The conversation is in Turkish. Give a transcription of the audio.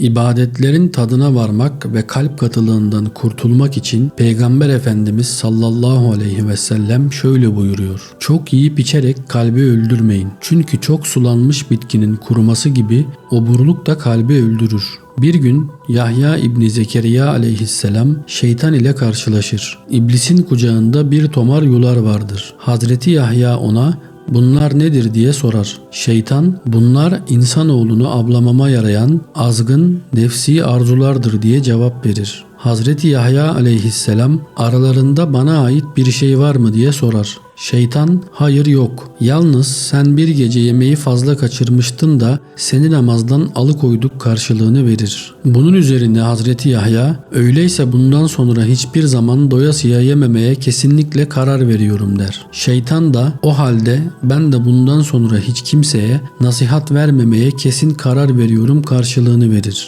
İbadetlerin tadına varmak ve kalp katılığından kurtulmak için Peygamber Efendimiz sallallahu aleyhi ve sellem şöyle buyuruyor. Çok yiyip içerek kalbi öldürmeyin. Çünkü çok sulanmış bitkinin kuruması gibi oburluk da kalbi öldürür. Bir gün Yahya İbni Zekeriya aleyhisselam şeytan ile karşılaşır. İblisin kucağında bir tomar yular vardır. Hazreti Yahya ona Bunlar nedir diye sorar. Şeytan bunlar insanoğlunu ablamama yarayan azgın nefsi arzulardır diye cevap verir. Hazreti Yahya aleyhisselam aralarında bana ait bir şey var mı diye sorar. Şeytan hayır yok. Yalnız sen bir gece yemeği fazla kaçırmıştın da seni namazdan alıkoyduk karşılığını verir. Bunun üzerine Hazreti Yahya öyleyse bundan sonra hiçbir zaman doyasıya yememeye kesinlikle karar veriyorum der. Şeytan da o halde ben de bundan sonra hiç kimseye nasihat vermemeye kesin karar veriyorum karşılığını verir.